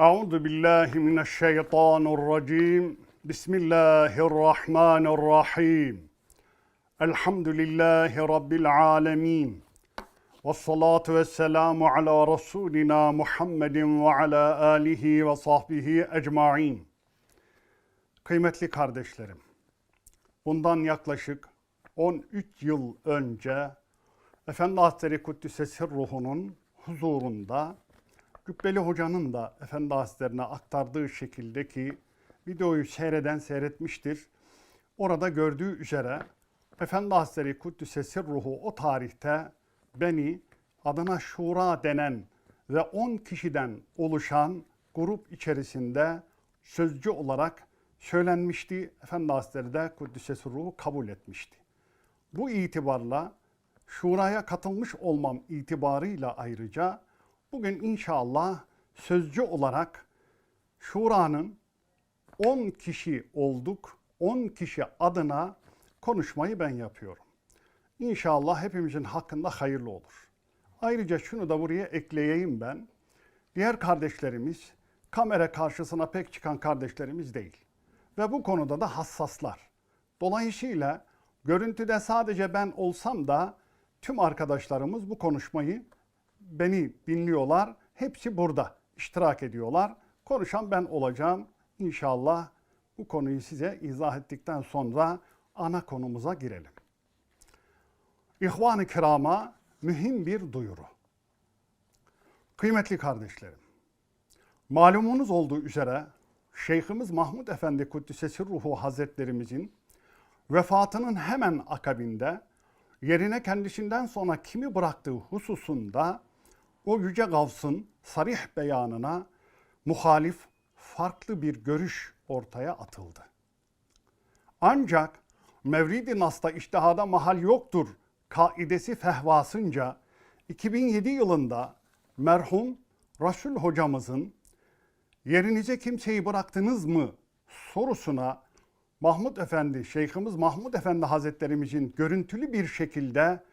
أعوذ بالله من الشيطان الرجيم بسم الله الرحمن الرحيم الحمد لله رب العالمين والصلاة والسلام على رسولنا محمد وعلى آله وصحبه أجمعين Kıymetli kardeşlerim, bundan yaklaşık 13 yıl önce Efendi Hazretleri Kuddüs'e ruhunun huzurunda Cübbeli Hoca'nın da Efendi Hazretlerine aktardığı şekildeki videoyu seyreden seyretmiştir. Orada gördüğü üzere Efendi Hazretleri Kuddüs'e ruhu o tarihte beni adına Şura denen ve 10 kişiden oluşan grup içerisinde sözcü olarak söylenmişti. Efendi Hazretleri de Kuddüs'e ruhu kabul etmişti. Bu itibarla şuraya katılmış olmam itibarıyla ayrıca bugün inşallah sözcü olarak şuranın 10 kişi olduk, 10 kişi adına konuşmayı ben yapıyorum. İnşallah hepimizin hakkında hayırlı olur. Ayrıca şunu da buraya ekleyeyim ben. Diğer kardeşlerimiz kamera karşısına pek çıkan kardeşlerimiz değil. Ve bu konuda da hassaslar. Dolayısıyla görüntüde sadece ben olsam da tüm arkadaşlarımız bu konuşmayı beni dinliyorlar. Hepsi burada iştirak ediyorlar. Konuşan ben olacağım. İnşallah bu konuyu size izah ettikten sonra ana konumuza girelim. İhvan-ı kirama mühim bir duyuru. Kıymetli kardeşlerim, malumunuz olduğu üzere Şeyhimiz Mahmud Efendi Kuddisesi Ruhu Hazretlerimizin vefatının hemen akabinde yerine kendisinden sonra kimi bıraktığı hususunda o yüce gavsın sarih beyanına muhalif farklı bir görüş ortaya atıldı. Ancak Mevlid-i Nas'ta iştihada mahal yoktur kaidesi fehvasınca 2007 yılında merhum Resul hocamızın yerinize kimseyi bıraktınız mı sorusuna Mahmud Efendi, Şeyhimiz Mahmud Efendi Hazretlerimizin görüntülü bir şekilde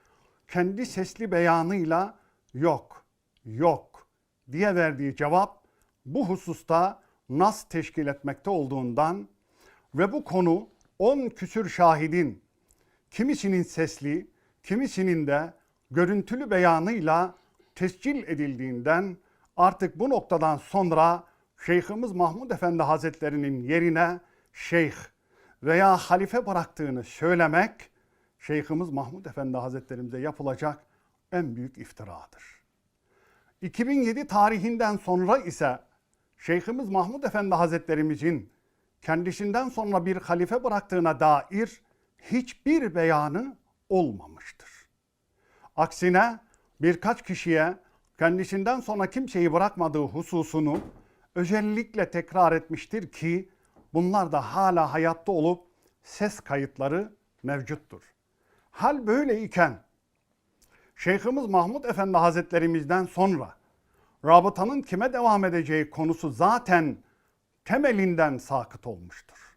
kendi sesli beyanıyla yok, yok diye verdiği cevap bu hususta nas teşkil etmekte olduğundan ve bu konu 10 küsür şahidin kimisinin sesli, kimisinin de görüntülü beyanıyla tescil edildiğinden artık bu noktadan sonra Şeyhimiz Mahmud Efendi Hazretlerinin yerine şeyh veya halife bıraktığını söylemek Şeyhimiz Mahmud Efendi Hazretlerimize yapılacak en büyük iftiradır. 2007 tarihinden sonra ise Şeyhimiz Mahmud Efendi Hazretlerimizin kendisinden sonra bir halife bıraktığına dair hiçbir beyanı olmamıştır. Aksine birkaç kişiye kendisinden sonra kimseyi bırakmadığı hususunu özellikle tekrar etmiştir ki bunlar da hala hayatta olup ses kayıtları mevcuttur. Hal böyle iken Şeyhimiz Mahmud Efendi Hazretlerimizden sonra rabıtanın kime devam edeceği konusu zaten temelinden sakıt olmuştur.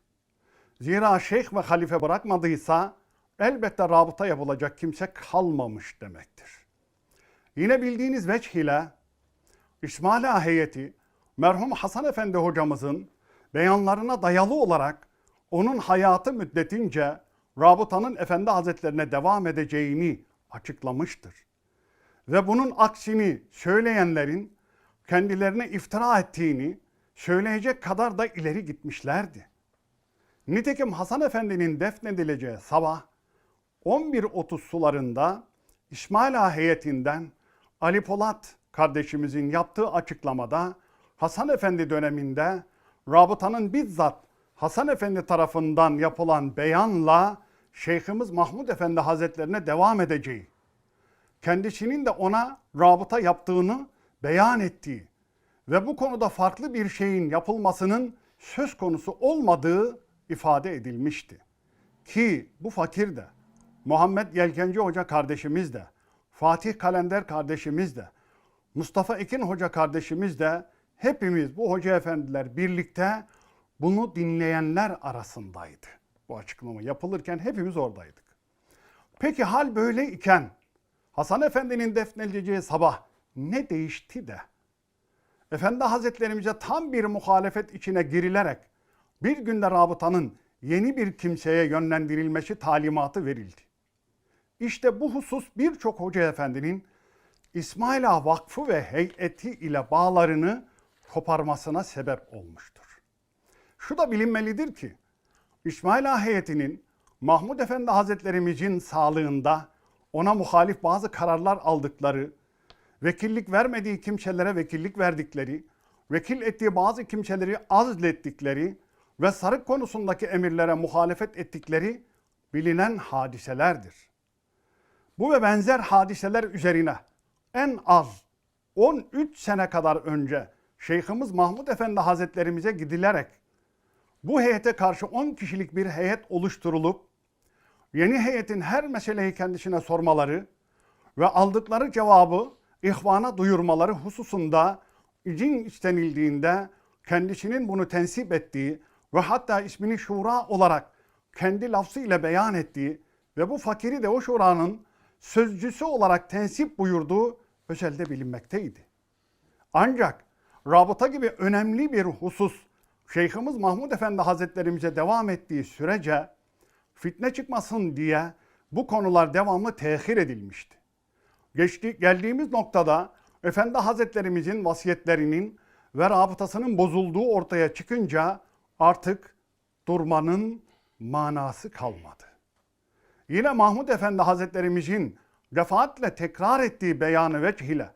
Zira şeyh ve halife bırakmadıysa elbette rabıta yapılacak kimse kalmamış demektir. Yine bildiğiniz veç ile İsmaila heyeti merhum Hasan Efendi hocamızın beyanlarına dayalı olarak onun hayatı müddetince rabıtanın Efendi Hazretlerine devam edeceğini açıklamıştır. Ve bunun aksini söyleyenlerin kendilerine iftira ettiğini söyleyecek kadar da ileri gitmişlerdi. Nitekim Hasan Efendi'nin defnedileceği sabah 11.30 sularında İsmail heyetinden Ali Polat kardeşimizin yaptığı açıklamada Hasan Efendi döneminde rabıtanın bizzat Hasan Efendi tarafından yapılan beyanla Şeyhimiz Mahmud Efendi Hazretlerine devam edeceği, kendisinin de ona rabıta yaptığını beyan ettiği ve bu konuda farklı bir şeyin yapılmasının söz konusu olmadığı ifade edilmişti. Ki bu fakir de, Muhammed Yelkenci Hoca kardeşimiz de, Fatih Kalender kardeşimiz de, Mustafa Ekin Hoca kardeşimiz de hepimiz bu hoca efendiler birlikte bunu dinleyenler arasındaydı. Bu açıklama yapılırken hepimiz oradaydık. Peki hal böyle iken Hasan Efendi'nin defnedileceği sabah ne değişti de Efendi Hazretlerimize tam bir muhalefet içine girilerek bir günde rabıtanın yeni bir kimseye yönlendirilmesi talimatı verildi. İşte bu husus birçok hoca efendinin İsmaila Vakfı ve heyeti ile bağlarını koparmasına sebep olmuştur. Şu da bilinmelidir ki İsmaila heyetinin Mahmud Efendi Hazretlerimizin sağlığında ona muhalif bazı kararlar aldıkları, vekillik vermediği kimselere vekillik verdikleri, vekil ettiği bazı kimseleri azlettikleri ve sarık konusundaki emirlere muhalefet ettikleri bilinen hadiselerdir. Bu ve benzer hadiseler üzerine en az 13 sene kadar önce Şeyhimiz Mahmud Efendi Hazretlerimize gidilerek bu heyete karşı 10 kişilik bir heyet oluşturulup yeni heyetin her meseleyi kendisine sormaları ve aldıkları cevabı ihvana duyurmaları hususunda izin istenildiğinde kendisinin bunu tensip ettiği ve hatta ismini şura olarak kendi lafzı ile beyan ettiği ve bu fakiri de o şuranın sözcüsü olarak tensip buyurduğu özelde bilinmekteydi. Ancak rabıta gibi önemli bir husus Şeyhimiz Mahmud Efendi Hazretlerimize devam ettiği sürece fitne çıkmasın diye bu konular devamlı tehir edilmişti. Geçti, geldiğimiz noktada Efendi Hazretlerimizin vasiyetlerinin ve rabıtasının bozulduğu ortaya çıkınca artık durmanın manası kalmadı. Yine Mahmud Efendi Hazretlerimizin defaatle tekrar ettiği beyanı veç ile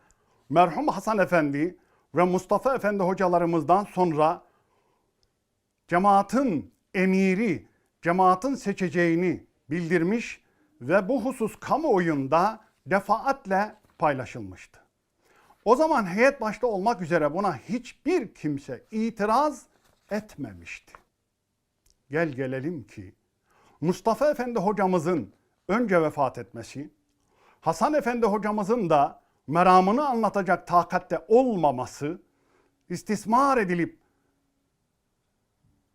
merhum Hasan Efendi ve Mustafa Efendi hocalarımızdan sonra cemaatin emiri, cemaatin seçeceğini bildirmiş ve bu husus kamuoyunda defaatle paylaşılmıştı. O zaman heyet başta olmak üzere buna hiçbir kimse itiraz etmemişti. Gel gelelim ki Mustafa Efendi hocamızın önce vefat etmesi, Hasan Efendi hocamızın da meramını anlatacak takatte olmaması, istismar edilip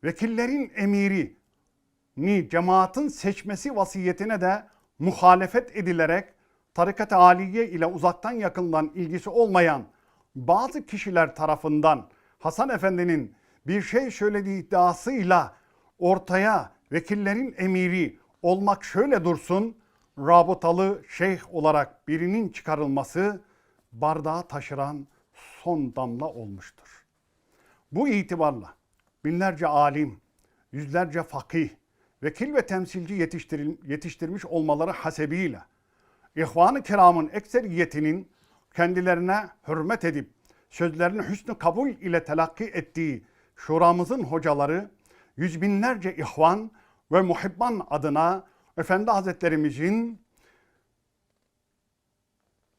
vekillerin emiri ni cemaatin seçmesi vasiyetine de muhalefet edilerek tarikat-ı aliye ile uzaktan yakından ilgisi olmayan bazı kişiler tarafından Hasan Efendi'nin bir şey söylediği iddiasıyla ortaya vekillerin emiri olmak şöyle dursun, rabıtalı şeyh olarak birinin çıkarılması bardağı taşıran son damla olmuştur. Bu itibarla binlerce alim, yüzlerce fakih, vekil ve temsilci yetiştirmiş olmaları hasebiyle İhvan-ı Kiram'ın ekseriyetinin kendilerine hürmet edip sözlerini hüsnü kabul ile telakki ettiği şuramızın hocaları yüz binlerce ihvan ve muhibban adına Efendi Hazretlerimizin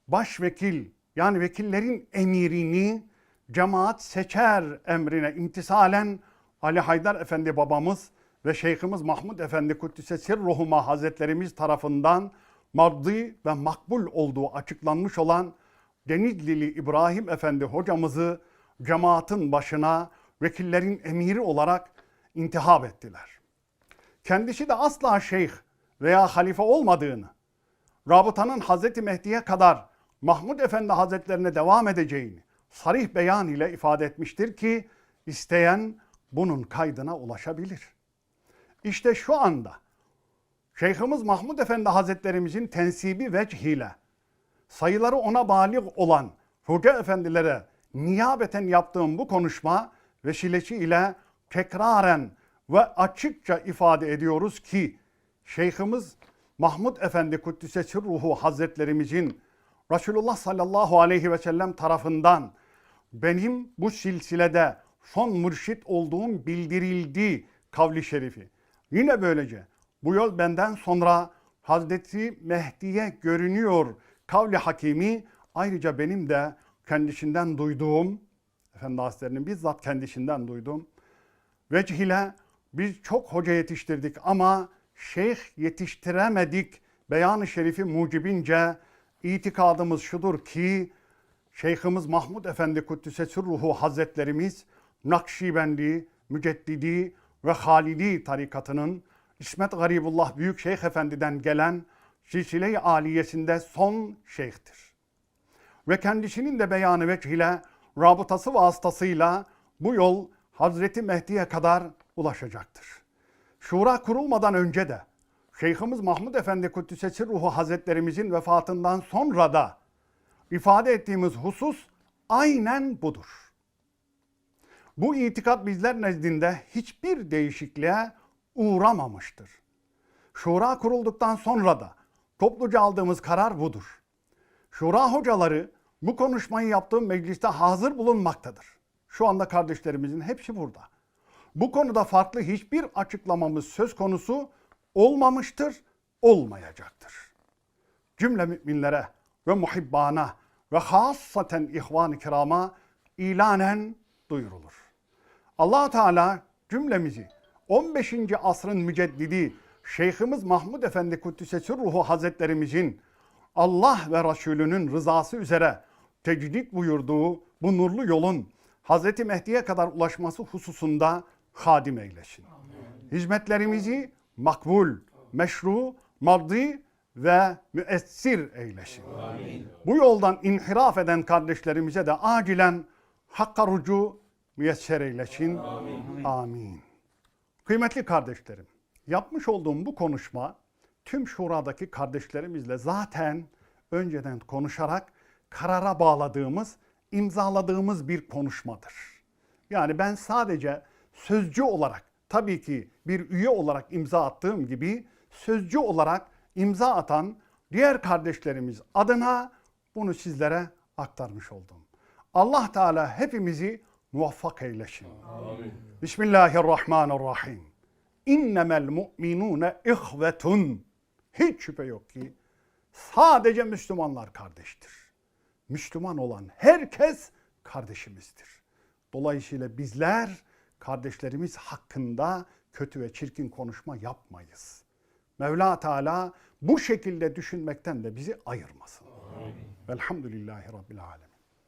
başvekil yani vekillerin emirini cemaat seçer emrine imtisalen Ali Haydar Efendi babamız ve Şeyhimiz Mahmud Efendi Kuddise Sirruhuma Hazretlerimiz tarafından maddi ve makbul olduğu açıklanmış olan Denizlili İbrahim Efendi hocamızı cemaatin başına vekillerin emiri olarak intihab ettiler. Kendisi de asla şeyh veya halife olmadığını, rabıtanın Hazreti Mehdi'ye kadar Mahmud Efendi Hazretlerine devam edeceğini sarih beyan ile ifade etmiştir ki isteyen bunun kaydına ulaşabilir. İşte şu anda Şeyhimiz Mahmud Efendi Hazretlerimizin tensibi vecihiyle sayıları ona balik olan hoca efendilere niyabeten yaptığım bu konuşma vesilesi ile tekraren ve açıkça ifade ediyoruz ki Şeyhimiz Mahmud Efendi Kuddise Ruhu Hazretlerimizin Resulullah sallallahu aleyhi ve sellem tarafından benim bu silsilede son mürşit olduğum bildirildi kavli şerifi. Yine böylece bu yol benden sonra Hazreti Mehdi'ye görünüyor kavli hakimi ayrıca benim de kendisinden duyduğum Efendi Hazretleri'nin bizzat kendisinden duyduğum vecih ile biz çok hoca yetiştirdik ama şeyh yetiştiremedik beyan-ı şerifi mucibince itikadımız şudur ki Şeyhimiz Mahmud Efendi Kuddise Sürruhu Hazretlerimiz Nakşibendi, Müceddidi ve Halidi tarikatının İsmet Garibullah Büyük Şeyh Efendi'den gelen silsile-i aliyesinde son şeyhtir. Ve kendisinin de beyanı veç ile rabıtası vasıtasıyla bu yol Hazreti Mehdi'ye kadar ulaşacaktır. Şura kurulmadan önce de Şeyhimiz Mahmud Efendi Kuddisesi Ruhu Hazretlerimizin vefatından sonra da ifade ettiğimiz husus aynen budur. Bu itikat bizler nezdinde hiçbir değişikliğe uğramamıştır. Şura kurulduktan sonra da topluca aldığımız karar budur. Şura hocaları bu konuşmayı yaptığım mecliste hazır bulunmaktadır. Şu anda kardeşlerimizin hepsi burada. Bu konuda farklı hiçbir açıklamamız söz konusu olmamıştır, olmayacaktır. Cümle müminlere ve muhibbana ve hassaten ihvan-ı kirama ilanen duyurulur. Allah Teala cümlemizi 15. asrın müceddidi Şeyhimiz Mahmud Efendi Kuddisesi Ruhu Hazretlerimizin Allah ve Resulünün rızası üzere tecdit buyurduğu bu nurlu yolun Hazreti Mehdi'ye kadar ulaşması hususunda hadim eylesin. Hizmetlerimizi makbul, meşru, maddi ve müessir eylesin. Bu yoldan inhiraf eden kardeşlerimize de acilen hakka rucu müyesser eylesin. Amin. Kıymetli kardeşlerim, yapmış olduğum bu konuşma tüm şuradaki kardeşlerimizle zaten önceden konuşarak karara bağladığımız, imzaladığımız bir konuşmadır. Yani ben sadece sözcü olarak, tabii ki bir üye olarak imza attığım gibi sözcü olarak imza atan diğer kardeşlerimiz adına bunu sizlere aktarmış oldum. Allah Teala hepimizi muvaffak eylesin. Bismillahirrahmanirrahim. İnnemel mu'minune ihvetun. Hiç şüphe yok ki sadece Müslümanlar kardeştir. Müslüman olan herkes kardeşimizdir. Dolayısıyla bizler kardeşlerimiz hakkında kötü ve çirkin konuşma yapmayız. Mevla Teala bu şekilde düşünmekten de bizi ayırmasın. Velhamdülillahi Rabbil Alemin.